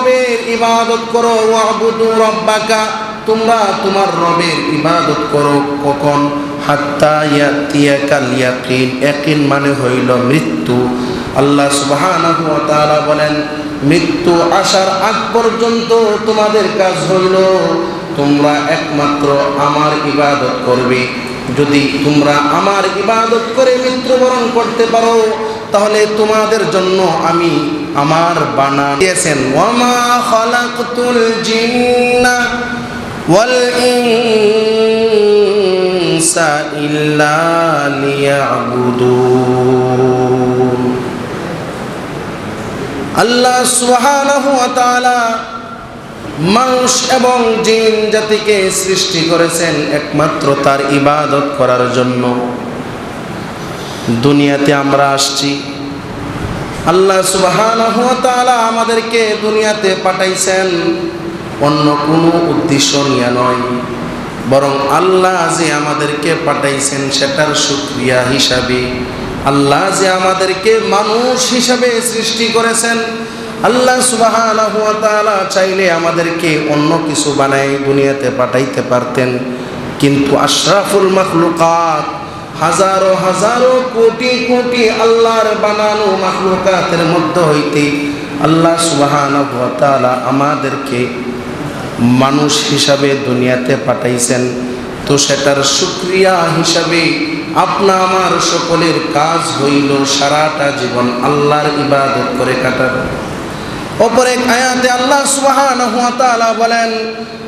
রবের ইবাদত করো, ওয়াবুদু রব্বাকা। তোমরা তোমার রবের ইবাদত করো কখন? হাত্তা ইয়াতিয়াকাল ইয়াকিন ইয়াকিন মানে হইল মৃত্যু। আল্লাহ সুবহানাহু ওয়া তাআলা বলেন, মৃত্যু আসার আগ পর্যন্ত তোমাদের কাজ হইল, তোমরা একমাত্র আমার ইবাদত করবে। যদি তোমরা আমার ইবাদত করে মৃত্যুবরণ করতে পারো, তাহলে তোমাদের জন্য আমি আমার বানা ওয়ামা খালাকতুল জিন্না ওয়াল ইনসা ইল্লা লিয়াবুদুন। আল্লাহ সুবহানাহু ওয়া তাআলা মানুষ এবং জিন জাতিকে সৃষ্টি করেছেন একমাত্র তার ইবাদত করার জন্য। দুনিয়াতে আমরা আসছি। আল্লাহ সুবহানাহু ওয়া আমাদেরকে দুনিয়াতে পাঠাইছেন অন্য কোনো উদ্দেশ্য নিয়ে নয়। বরং আল্লাহ যে আমাদেরকে পাঠাইছেন সেটার সুক্রিয়া হিসাবে, আল্লাহ যে আমাদেরকে মানুষ হিসাবে সৃষ্টি করেছেন, আল্লাহ ওয়া চাইলে আমাদেরকে অন্য কিছু বানাই দুনিয়াতে পাঠাইতে পারতেন। কিন্তু আশরাফুল মাখলুকাত হাজারো হাজারো কোটি কোটি আল্লাহর বানানো মাখলুকাতের মধ্যে হইতে আল্লাহ সুবহানাহু ওয়া আমাদেরকে মানুষ হিসাবে দুনিয়াতে পাঠাইছেন। তো সেটার শুক্রিয়া হিসাবে আপনা আমার সকলের কাজ হইল সারাটা জীবন আল্লাহর ইবাদত করে কাটানো। অপর এক আয়াতে আল্লাহ সুবহানাহু ওয়া তাআলা বলেন,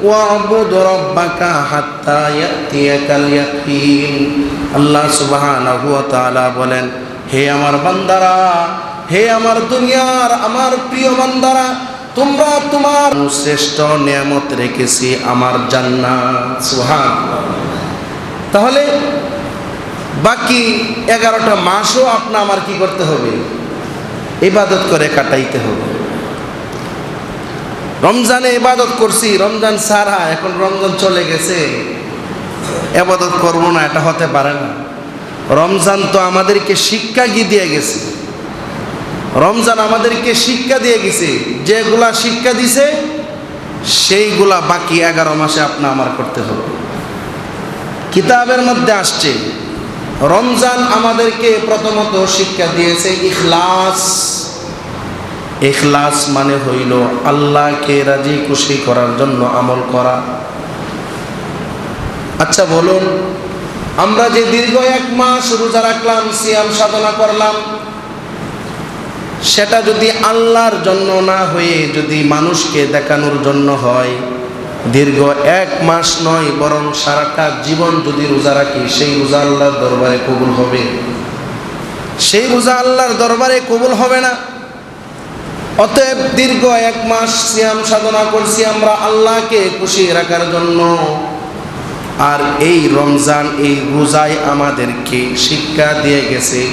ওয়াবুদ রাব্বাকা হাত্তা ইয়াতিয়াকাল ইয়াকিন। আল্লাহ সুবহানাহু ওয়া তাআলা বলেন, হে আমার বান্দারা, হে আমার দুনিয়ার আমার প্রিয় বান্দারা, তোমরা তোমার শ্রেষ্ঠ নিয়ামত রেখেছি আমার জান্নাত। সুবহান তাহলে বাকি এগারোটা মাসও আপনা আমার কি করতে হবে? ইবাদত করে কাটাইতে হবে। রমজানে ইবাদত করছি, রমজান সারা এখন রমজান চলে গেছে। এবাদত করব না, এটা হতে পারে না। রমজান তো আমাদেরকে শিক্ষা গিয়ে দিয়ে গেছে। রমজান আমাদেরকে শিক্ষা দিয়ে গেছে, যেগুলা শিক্ষা দিছে, সেইগুলা বাকি এগারো মাসে আপনা আমার করতে হবে। কিতাবের মধ্যে আসছে, রমজান আমাদেরকে প্রথমত শিক্ষা দিয়েছে ইখলাস। ইখলাস মানে হইল আল্লাহকে রাজি খুশি করার জন্য আমল করা। আচ্ছা বলুন, আমরা যে দীর্ঘ এক মাস রোজা রাখলাম, সিয়াম সাধনা করলাম, সেটা যদি আল্লাহর জন্য না হয়ে যদি মানুষকে দেখানোর জন্য হয়, দীর্ঘ এক মাস নয়, বরং সারাটা জীবন যদি রোজা রাখি, সেই রোজা আল্লাহর দরবারে কবুল হবে। সেই রোজা আল্লাহর দরবারে কবুল হবে না। অতএব দীর্ঘ এক মাস সিয়াম সাধনা করছি আমরা আল্লাহকে খুশি রাখার জন্য। আর এই রমজান, এই রোজায় আমাদেরকে শিক্ষা দিয়ে গেছে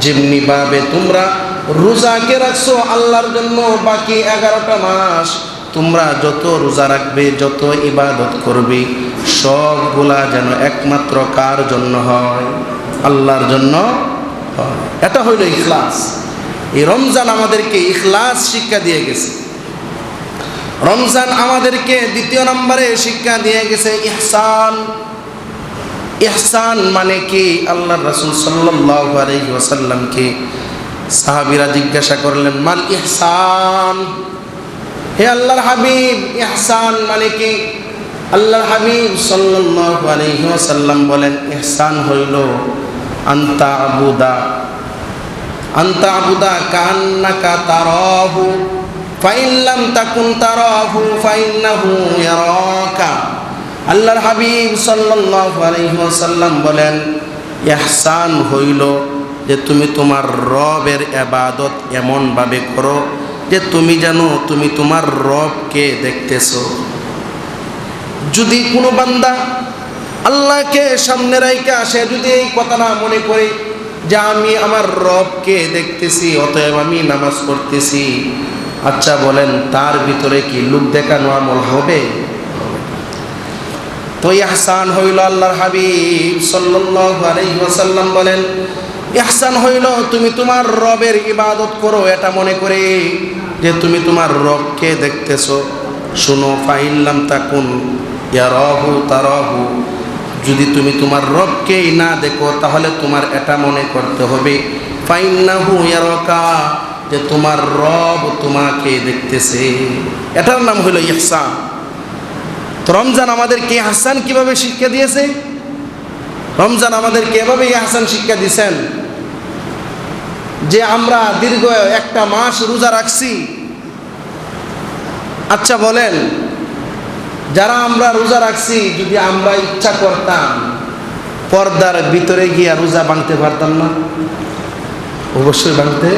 যেমনিভাবে তোমরা রোজাকে রাখছো আল্লাহর জন্য বাকি এগারোটা মাস, তোমরা যত রোজা রাখবে, যত ইবাদত করবে, সবগুলা যেন একমাত্র কার জন্য হয়? আল্লাহর জন্য হয়। এটা হইল ইখলাস। এই রমজান আমাদেরকে ইখলাস শিক্ষা দিয়ে গেছে। রমজান আমাদেরকে দ্বিতীয় নম্বরে শিক্ষা দিয়ে গেছে ইহসান। ইহসান মানে কি? আল্লাহ রসুল ওসাল্লামকে সাহাবিরা জিজ্ঞাসা করলেন, মাল ইহসান? হে আল্লাহর হাবিব, ইহসান মানে কি? আল্লাহর হাবিব সাল্লাহ আলহি বলেন, ইহসান হইল আন্তা আবুদা আন্তা আবুদা কান্নাকা তারাহু, ফাইল্লাম তাকুন তারাহু, ফাইন্নাহু ইয়ারাকা। আল্লাহর হাবিব সাল্লাল্লাহু আলাইহি ওয়াসাল্লাম বলেন ইহসান হইল যে তুমি তোমার রবের এবাদত এমন ভাবে করো যে তুমি জানো তুমি তোমার রবকে দেখতেছো। যদি কোনো বান্দা আল্লাহকে সামনে রাইকা সে যদি এই কথাটা মনে করে যে আমি আমার রবকে দেখতেছি, অতএব আমি নামাজ পড়তেছি। আচ্ছা বলেন, তার ভিতরে কি লুক দেখানো আমল হবে? তো ইহসান হইল আল্লাহর হাবিব ওয়াসাল্লাম বলেন, ইহসান হইল, তুমি তোমার রবের ইবাদত করো, এটা মনে করে যে তুমি তোমার রবকে দেখতেছো। শুনো ফাইল্লাম তাকুন, ইয়ারহু তারহু যদি তুমি তোমার রবকেই না দেখো, তাহলে তোমার এটা মনে করতে হবে। যে তোমার রব তোমাকে দেখতেছে। এটার নাম হলো ইহসান। রমজান আমাদেরকে হাসান কীভাবে শিক্ষা দিয়েছে? রমজান আমাদেরকে এভাবে হাসান শিক্ষা দিয়েছেন যে আমরা দীর্ঘ একটা মাস রোজা রাখছি। আচ্ছা বলেন যারা আমরা রোজা রাখছি, যদি আমরা ইচ্ছা করতাম, পর্দার ভিতরে গিয়া রোজা ভাঙতে পারতাম না। অবশ্যই ভাঙতে।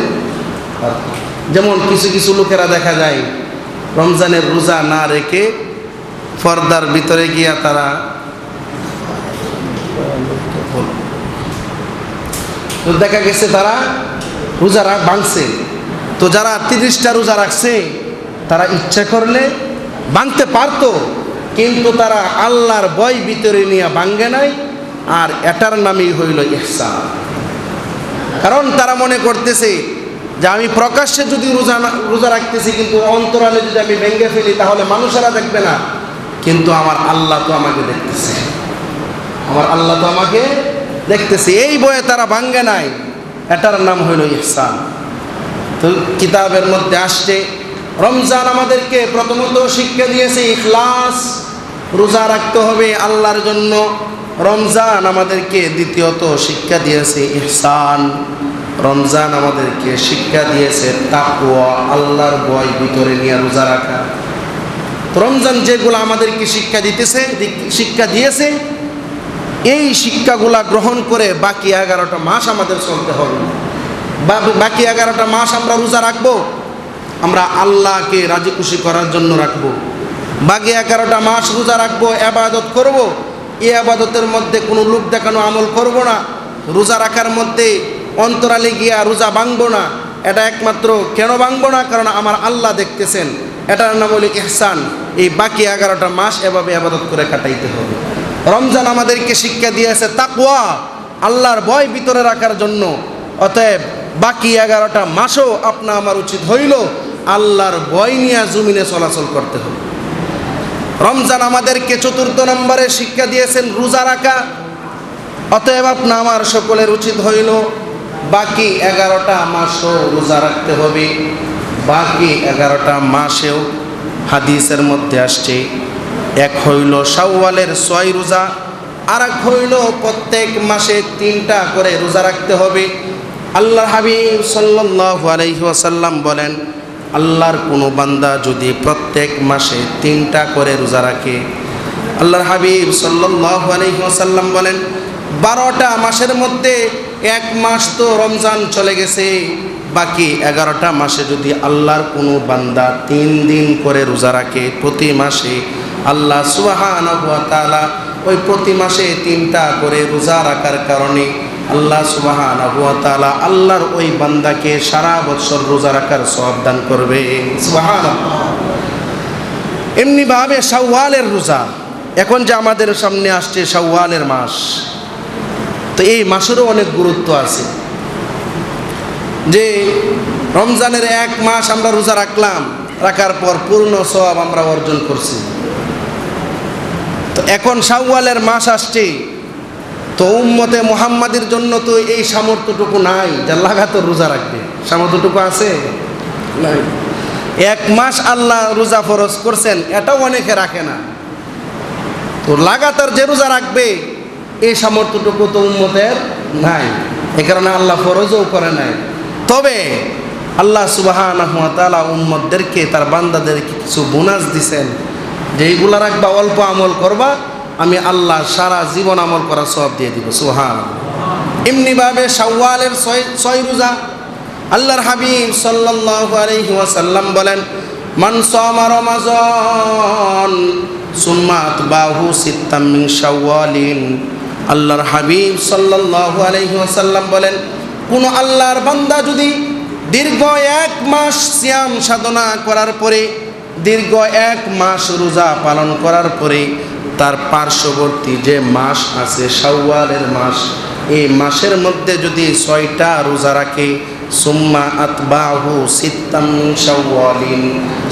যেমন কিছু কিছু লোকেরা দেখা যায়, রমজানের রোজা না রেখে পর্দার ভিতরে গিয়া তারা তো দেখা গেছে তারা রোজা ভাঙছে তো যারা তিরিশটা রোজা রাখছে, তারা ইচ্ছা করলে ভাঙতে পারতো। কিন্তু তারা আল্লাহর বই ভিতরে নিয়ে ভাঙ্গে নাই, আর এটার নামই হইল ইহসান। কারণ তারা মনে করতেছে যে আমি প্রকাশ্যে যদি রোজা রোজা রাখতেছি, কিন্তু অন্তরালে যদি আমি ভেঙে ফেলি, তাহলে মানুষেরা দেখবে না। কিন্তু আমার আল্লাহ তো আমাকে দেখতেছে। আমার আল্লাহ তো আমাকে দেখতেছে। এই বয়ে তারা ভাঙ্গে নাই। এটার নাম হইল ইহসান। তো কিতাবের মধ্যে আসছে রমজান আমাদেরকে প্রথমত শিক্ষা দিয়েছে ইখলাস, রোজা রাখতে হবে আল্লাহর জন্য। রমজান আমাদেরকে দ্বিতীয়ত শিক্ষা দিয়েছে ইহসান। রমজান আমাদেরকে শিক্ষা দিয়েছে তাকুয়া আল্লাহর বয় ভিতরে নিয়ে রোজা রাখা। রমজান যেগুলো আমাদেরকে শিক্ষা দিতেছে শিক্ষা দিয়েছে, এই শিক্ষাগুলা গ্রহণ করে বাকি এগারোটা মাস আমাদের চলতে হবে। বাকি এগারোটা মাস আমরা রোজা রাখব আমরা আল্লাহকে রাজি খুশি করার জন্য রাখব। বাকি এগারোটা মাস রোজা রাখব আবাদত করব। এই আবাদতের মধ্যে কোনো লোক দেখানো আমল করব না। রোজা রাখার মধ্যে অন্তরালে গিয়া রোজা ভাঙবো না। এটা একমাত্র কেন ভাঙবো না? কারণ আমার আল্লাহ দেখতেছেন। এটার নাম হলো ইহসান। এই বাকি এগারোটা মাস এভাবে আবাদত করে কাটাইতে হবে। রমজান আমাদেরকে শিক্ষা দিয়েছে তাকুয়া আল্লাহর ভয় ভিতরে রাখার জন্য। অতএব বাকি এগারোটা মাসও আপনা আমার উচিত হইল আল্লাহর ভয় নিয়ে জমিনে চলাচল করতে হবে। রমজান আমাদেরকে চতুর্থ নম্বরে শিক্ষা দিয়েছেন, রোজা রাখা। অতএব আপনা আমার সকলের উচিত হইল বাকি এগারোটা মাসও রোজা রাখতে হবে। বাকি এগারোটা মাসেও হাদিসের মধ্যে আসছে, এক হইল শাওয়ালের ছয় রোজা আর এক হইল প্রত্যেক মাসে তিনটা করে রোজা রাখতে হবে। আল্লাহ হাবিব ওয়াসাল্লাম বলেন, আল্লাহর কোনো বান্দা যদি প্রত্যেক মাসে তিনটা করে রোজা রাখে, আল্লাহর হাবিব ওয়াসাল্লাম বলেন, বারোটা মাসের মধ্যে এক মাস তো রমজান চলে গেছে, বাকি এগারোটা মাসে যদি আল্লাহর কোনো বান্দা তিন দিন করে রোজা রাখে, প্রতি মাসে আল্লাহ ওয়া ওই প্রতি মাসে তিনটা করে রোজা রাখার কারণে আল্লাহ সুবহানাহু ওয়া আল্লাহর ওই বান্দাকে সারা বছর রোজা রাখার সওয়াব দান করবে। সুবহানাল্লাহ। এমনিভাবে শাওয়ালের রোজা, এখন যে আমাদের সামনে আসছে শাওয়ালের মাস, তো এই মাসেরও অনেক গুরুত্ব আছে। যে রমজানের এক মাস আমরা রোজা রাখলাম, রাখার পর পূর্ণ সব আমরা অর্জন করছি। তো এখন শাওয়ালের মাস আসছে তো উম্মতে মোহাম্মদের জন্য তো এই সামর্থ্যটুকু নাই যা লাগাতার রোজা রাখবে। সামর্থ্যটুকু আছে? নাই। এক মাস আল্লাহ রোজা ফরজ করছেন, এটাও অনেকে রাখে না। তো লাগাতার যে রোজা রাখবে, এই সামর্থ্যটুকু তো উম্মতের নাই। এ কারণে আল্লাহ ফরজও করে নাই। তবে আল্লাহ সুবাহান তালা উম্মতদেরকে, তার বান্দাদেরকে কিছু বোনাস দিছেন, যে এইগুলা রাখবা, অল্প আমল করবা আমি আল্লাহ সারা জীবন আমল করা সব দিয়ে দিব সুহান এমনিভাবে শাওয়ালের ছয় ছয় রোজা, আল্লাহর হাবিব সাল্লাল্লাহু আলাইহি ওয়াসাল্লাম বলেন, মান সামা রমাজান সুম্মা আতবাহু সিত্তাম মিন আল্লাহর হাবিব সাল্লাল্লাহু আলাইহি ওয়াসাল্লাম বলেন, কোন আল্লাহর বান্দা যদি দীর্ঘ এক মাস সিয়াম সাধনা করার পরে, দীর্ঘ এক মাস রোজা পালন করার পরে তার পার্শ্ববর্তী যে মাস আছে, শাওয়ালের মাস, এই মাসের মধ্যে যদি ছয়টা রোজা রাখে, সুম্মা আতবাহু সিত্তাম শাওয়ালিন।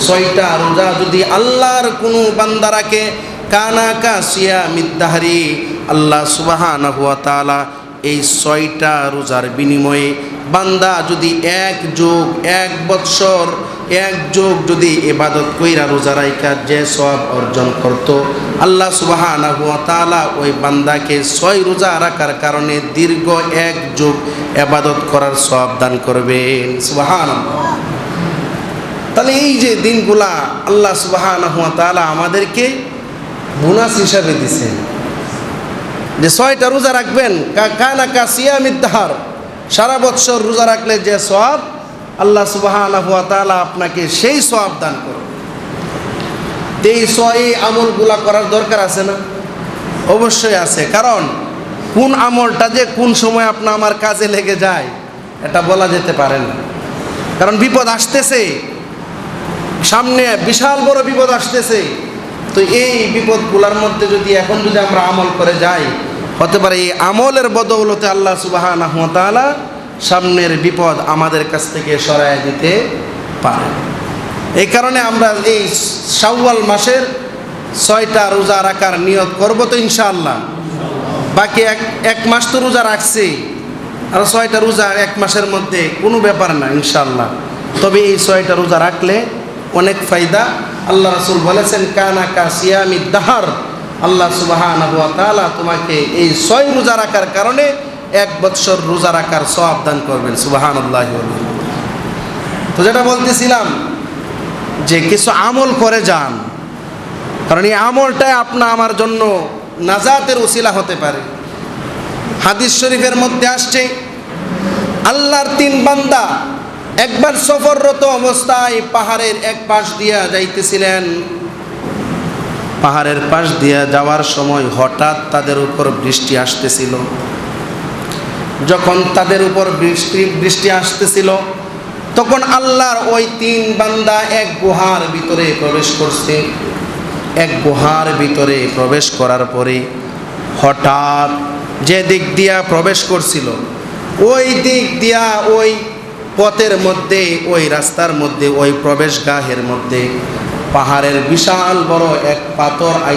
ছয়টা রোজা যদি আল্লাহর কোনো বান্দা রাখে কানা কাসিয়া মিদ্দাহারি আল্লাহ সুবাহানা ওয়া তাআলা এই ছয়টা রোজার বিনিময়ে বান্দা যদি এক যোগ, এক বৎসর, এক যোগ যদি এবাদত কইরা রোজা রাইকা যে সব অর্জন করত, আল্লাহ তাআলা ওই বান্দাকে ছয় রোজা রাখার কারণে দীর্ঘ এক যোগ এবাদত করার সব দান করবেন। সুবহানাল্লাহ। তাহলে এই যে দিনগুলা আল্লাহ ওয়া আমাদেরকে বোনাস হিসাবে দিছেন। যে ছয়টা রোজা রাখবেন কানা কা সিয়ামিদ্দাহার সারা বৎসর রোজা রাখলে যে সব আল্লাহ তাআলা আপনাকে সেই সব দান করবে। এই এই আমলগুলা করার দরকার আছে না? অবশ্যই আছে। কারণ, কোন আমলটা যে কোন সময় আপনার আমার কাজে লেগে যায়, এটা বলা যেতে পারে না। কারণ বিপদ আসতেছে। সামনে বিশাল বড় বিপদ আসতেছে। তো এই বিপদগুলার মধ্যে যদি এখন যদি আমরা আমল করে যাই হতে পারে এই আমলের বদৌলতে আল্লাহ সুবাহ সামনের বিপদ আমাদের কাছ থেকে সরায় দিতে পারে। এই কারণে আমরা এই শাওয়াল মাসের ছয়টা রোজা রাখার নিয়ত করব তো ইনশাআল্লাহ। বাকি এক এক মাস তো রোজা রাখছি, আর ছয়টা রোজা এক মাসের মধ্যে কোনো ব্যাপার না ইনশাআল্লাহ। তবে এই ছয়টা রোজা রাখলে অনেক ফায়দা। আল্লাহ রাসূল বলেছেন, কানা কা সিয়ামি দাহার। আল্লাহ তাআলা তোমাকে এই ছয় রোজা রাখার কারণে এক বৎসর রোজা রাখার সওয়াব দান করবেন ওয়া বিহামদিহি। তো যেটা বলতেছিলাম যে কিছু আমল করে যান, কারণ এই আমলটাই আপনা আমার জন্য নাজাতের ওসিলা হতে পারে হাদিস শরীফের মধ্যে আসছে, আল্লাহর তিন বান্দা একবার সফররত অবস্থায় পাহাড়ের এক পাশ দিয়া যাইতেছিলেন পাহাড়ের পাশ দিয়ে যাওয়ার সময় হঠাৎ তাদের উপর বৃষ্টি আসতেছিল। যখন তাদের উপর বৃষ্টি বৃষ্টি আসতেছিল, তখন আল্লাহর ওই তিন বান্দা এক গুহার ভিতরে প্রবেশ করছে। এক গুহার ভিতরে প্রবেশ করার পরে হঠাৎ যে দিক দিয়া প্রবেশ করছিল, ওই দিক দিয়া ওই পথের মধ্যে, ওই রাস্তার মধ্যে, ওই প্রবেশগাহের মধ্যে পাহাড়ের বিশাল বড় এক পাথর আই